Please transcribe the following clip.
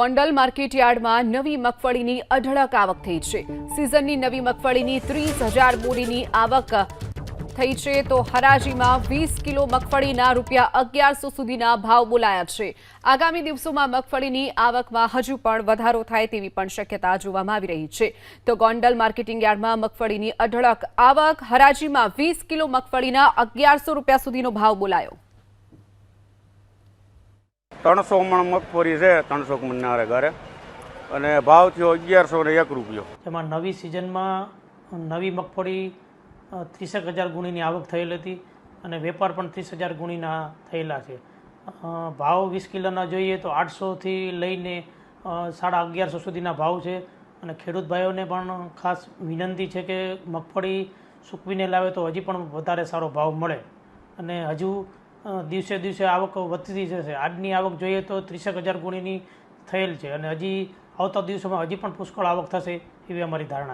Gondal market યાર્ડમાં નવી મગફળીની અઢળક આવક થઈ છે. સિઝનની નવી મગફળીની ત્રીસ હજાર બોરીની આવક થઈ છે તો હરાજીમાં વીસ કિલો મગફળીના રૂપિયા અગિયારસો સુધીના ભાવ બોલાયા છે. આગામી દિવસોમાં મગફળીની આવકમાં હજુ પણ વધારો થાય તેવી પણ શક્યતા જોવામાં આવી રહી છે. તો ગોંડલ માર્કેટિંગ યાર્ડમાં મગફળીની અઢળક આવક, હરાજીમાં વીસ કિલો મગફળીના અગિયારસો રૂપિયા સુધીનો ભાવ બોલાયો. ત્રણસો મણ મગફળી છે, ત્રણસો મણના ઘરે. અને ભાવ થયો અગિયારસો ને એક રૂપિયો. એમાં નવી સિઝનમાં નવી મગફળી ત્રીસેક હજાર ગુણીની આવક થયેલ હતી અને વેપાર પણ ત્રીસ હજાર ગુણીના થયેલા છે. ભાવ વીસ કિલોના જોઈએ તો આઠસોથી લઈને સાડા અગિયારસો સુધીના ભાવ છે. અને ખેડૂત ભાઈઓને પણ ખાસ વિનંતી છે કે મગફળી સૂકવીને લાવે તો હજી પણ વધારે સારો ભાવ મળે. અને હજુ દિવસે દિવસે આવક વધતી જશે આજની આવક જોઈએ તો ત્રીસેક હજાર ગુણીની થયેલ છે અને હજી આવતા દિવસોમાં હજી પણ પુષ્કળ આવક થશે એવી અમારી ધારણા